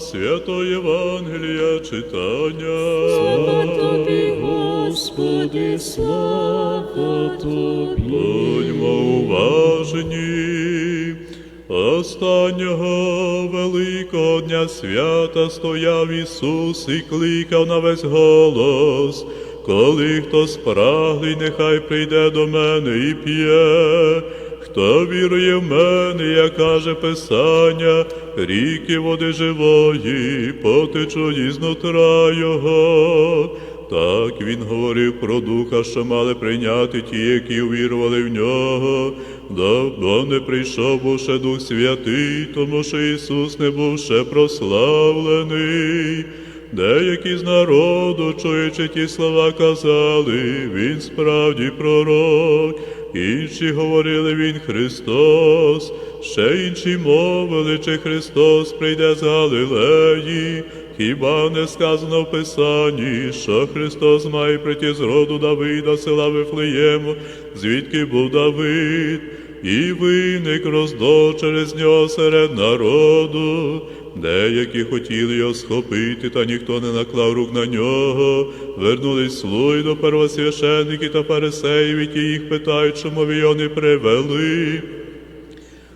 свято Євангелія читання. Слава тобі, Господи, слава тобі. Будьмо уважні. Останнього великого дня свята стояв Ісус і кликав на весь голос. Коли хто спраглий, нехай прийде до мене і п'є. Хто вірує в мене, як каже Писання, ріки води живої, потечуть із нутра його. Так він говорив про духа, що мали прийняти ті, які увірували в нього. Давно не прийшов був Дух Святий, тому що Ісус не був ще прославлений. Деякі з народу, чуючи ті слова, казали, він справді пророк. Інші говорили він Христос, ще інші мовили, чи Христос прийде з Галилеї. Хіба не сказано в Писанні, що Христос має прийти з роду Давида, села Вифлеєму, звідки був Давид, і виник роздор через нього серед народу. Деякі хотіли його схопити, та ніхто не наклав рук на нього. Вернулись слуги до первосвящеників та фарисеїв, які їх питають, чому ви його не привели.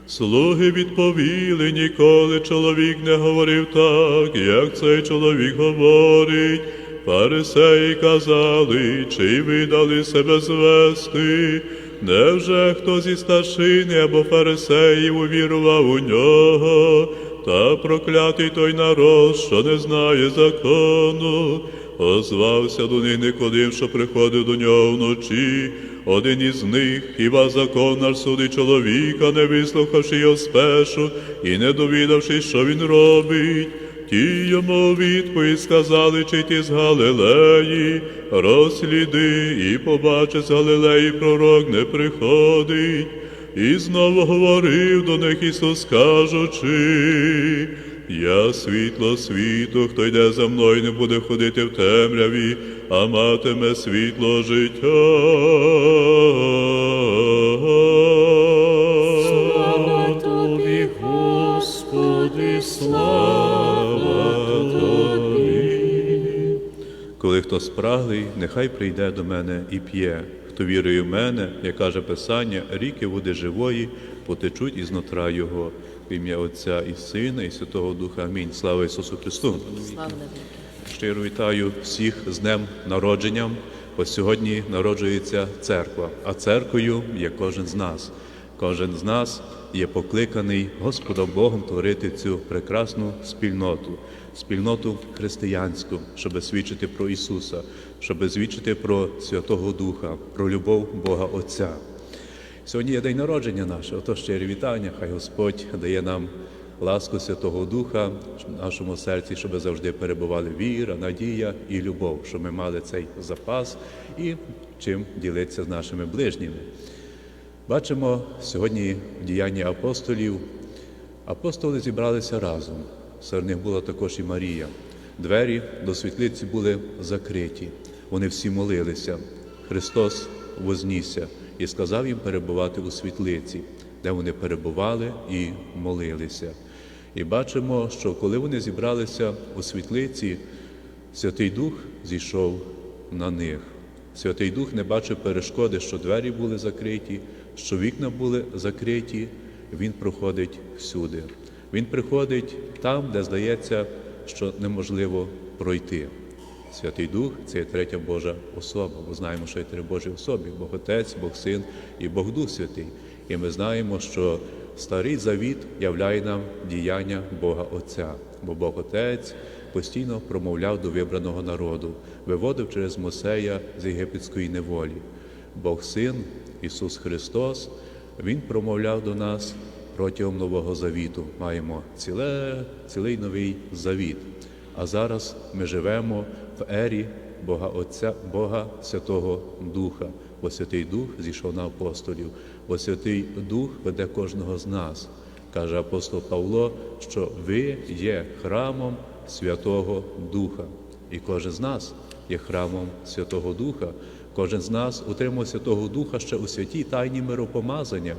Слуги відповіли, ніколи чоловік не говорив так, як цей чоловік говорить. Фарисеї казали, чи ви дали себе звести? Невже хто зі старшини або фарисеїв увірував у нього? Та проклятий той народ, що не знає закону. Озвався до них Никодим, що приходив до нього вночі. Один із них, хіба закон наш судить чоловіка, не вислухавши його спершу і не довідавшись, що він робить. Ті йому відповідь сказали, чи ти з Галилеї, розсліди і побачи з Галилеї пророк не приходить. І знову говорив до них Ісус, кажучи, я світло світу, хто йде за мною, не буде ходити в темряві, а матиме світло життя. Слава тобі, Господи, слава тобі. Коли хто спраглий, нехай прийде до мене і п'є. Хто вірує в мене, як каже Писання, ріки води живої потечуть із нутра Його. В ім'я Отця і Сина, і Святого Духа. Амінь. Слава Ісусу Христу! Слава. Щиро вітаю всіх з днем народженням, бо сьогодні народжується церква, а церквою є кожен з нас. Кожен з нас є покликаний Господом Богом творити цю прекрасну спільноту, спільноту християнську, щоб свідчити про Ісуса, щоб свідчити про Святого Духа, про любов Бога Отця. Сьогодні є день народження наше, отож щирі вітання, хай Господь дає нам ласку Святого Духа в нашому серці, щоб завжди перебували віра, надія і любов, щоб ми мали цей запас і чим ділитися з нашими ближніми. Бачимо сьогодні в діянні апостолів. Апостоли зібралися разом. Серед них була також і Марія. Двері до світлиці були закриті. Вони всі молилися. Христос вознісся і сказав їм перебувати у світлиці, де вони перебували і молилися. І бачимо, що коли вони зібралися у світлиці, Святий Дух зійшов на них. Святий Дух не бачив перешкоди, що двері були закриті, що вікна були закриті. Він проходить всюди. Він приходить там, де здається, що неможливо пройти. Святий Дух це є третя Божа особа. Ми знаємо, що є три Божі особи: Бог Отець, Бог Син і Бог Дух Святий. І ми знаємо, що старий завіт являє нам діяння Бога Отця, бо Бог Отець постійно промовляв до вибраного народу, виводив через Мосея з єгипетської неволі. Бог Син, Ісус Христос, Він промовляв до нас протягом Нового Завіту. Маємо ціле, цілий новий завіт. А зараз ми живемо в ері Бога Отця, Бога Святого Духа, бо Святий Дух зійшов на апостолів, бо Святий Дух веде кожного з нас. Каже апостол Павло, що ви є храмом Святого Духа, і кожен з нас є храмом Святого Духа. Кожен з нас утримав Святого Духа ще у святій тайні миропомазання.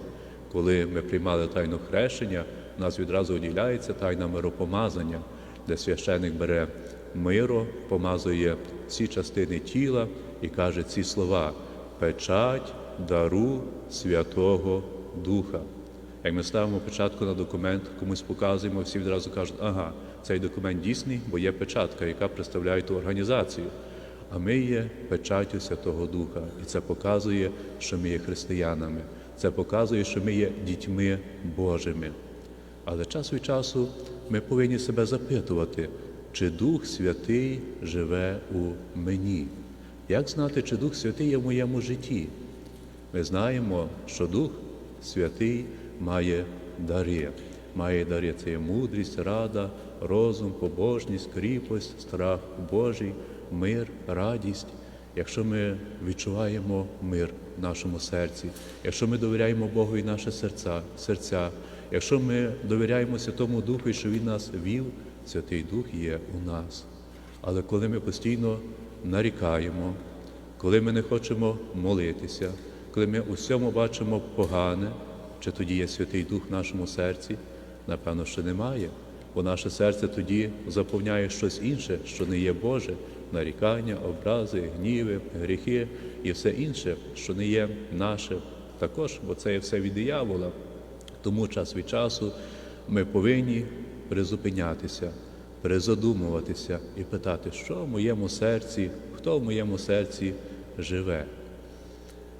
Коли ми приймали тайну хрещення, у нас відразу уділяється тайна миропомазання. де священик бере миро, помазує всі частини тіла і каже ці слова: печать дару Святого Духа. Як ми ставимо печатку на документ, комусь показуємо, всі відразу кажуть, ага, цей документ дійсний, бо є печатка, яка представляє ту організацію. А ми є печаттю Святого Духа. І це показує, що ми є християнами. Це показує, що ми є дітьми Божими. Але час від часу ми повинні себе запитувати, чи Дух Святий живе у мені. Як знати, чи Дух Святий є в моєму житті? Ми знаємо, що Дух Святий має дари. Має дари це є мудрість, рада, розум, побожність, кріпость, страх Божий, мир, радість. Якщо ми відчуваємо мир в нашому серці, якщо ми довіряємо Богу і наше серця, серця, якщо ми довіряємо Святому Духу, що Він нас вів, Святий Дух є у нас. Але коли ми постійно нарікаємо, коли ми не хочемо молитися, коли ми у всьому бачимо погане, чи тоді є Святий Дух в нашому серці? Напевно, що немає, бо наше серце тоді заповняє щось інше, що не є Боже, нарікання, образи, гніви, гріхи і все інше, що не є наше також, бо це є все від диявола. Тому час від часу ми повинні призупинятися, призадумуватися і питати, що в моєму серці, хто в моєму серці живе.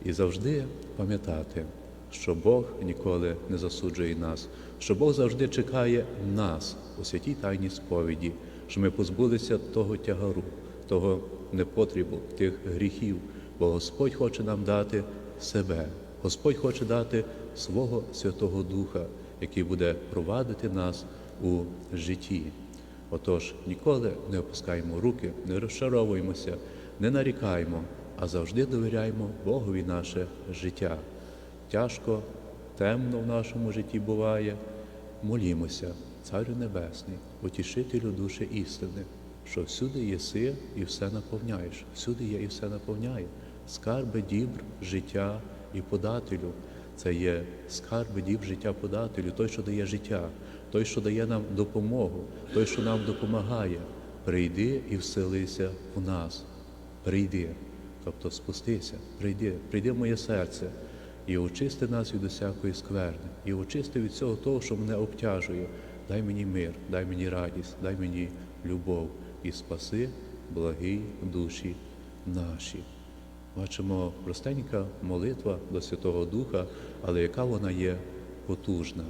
І завжди пам'ятати, що Бог ніколи не засуджує нас, що Бог завжди чекає нас у святій тайній сповіді, що ми позбулися того тягару, того непотрібу, тих гріхів, бо Господь хоче нам дати себе. Господь хоче дати свого Святого Духа, який буде провадити нас у житті. Отож, ніколи не опускаємо руки, не розчаровуємося, не нарікаємо, а завжди довіряємо Богові наше життя. Тяжко, темно в нашому житті буває. Молімося, Царю Небесний, утішителю душі істини, що всюди єси і все наповняєш, всюди є і все наповняє. Скарби дібр життя і подателю. Це є скарби діб життя подателю, той, що дає життя, той, що дає нам допомогу, той, що нам допомагає. Прийди і вселися в нас. Прийди, тобто спустися, прийди, прийди в моє серце і очисти нас від усякої скверни, і очисти від всього того, що мене обтяжує. Дай мені мир, дай мені радість, дай мені любов і спаси благі душі наші. Бачимо простенька молитва до Святого Духа, але яка вона є потужна.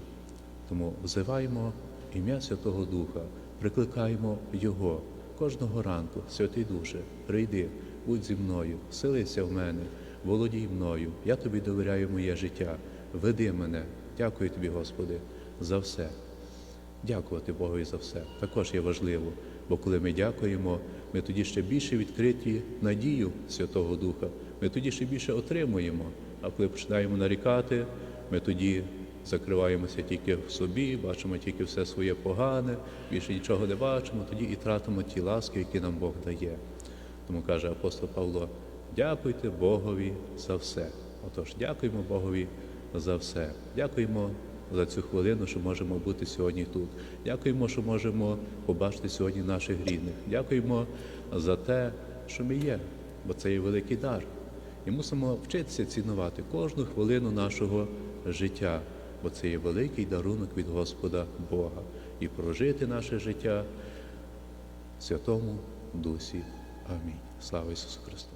Тому взиваємо ім'я Святого Духа, прикликаємо Його кожного ранку, святий Душе, прийди, будь зі мною, вселися в мене, володій мною, я тобі довіряю моє життя, веди мене. Дякую тобі, Господи, за все. Дякувати Богу за все також є важливо, бо коли ми дякуємо, ми тоді ще більше відкриті надію Святого Духа, ми тоді ще більше отримуємо. А коли починаємо нарікати, ми тоді закриваємося тільки в собі, бачимо тільки все своє погане, більше нічого не бачимо, тоді і тратимо ті ласки, які нам Бог дає. Тому каже апостол Павло: дякуйте Богові за все. Отож, дякуємо Богові за все. Дякуємо за цю хвилину, що можемо бути сьогодні тут. Дякуємо, що можемо побачити сьогодні наших рідних. Дякуємо за те, що ми є, бо це є великий дар. І мусимо вчитися цінувати кожну хвилину нашого життя, бо це є великий дарунок від Господа Бога. І прожити наше життя в Святому Дусі. Амінь. Слава Ісусу Христу!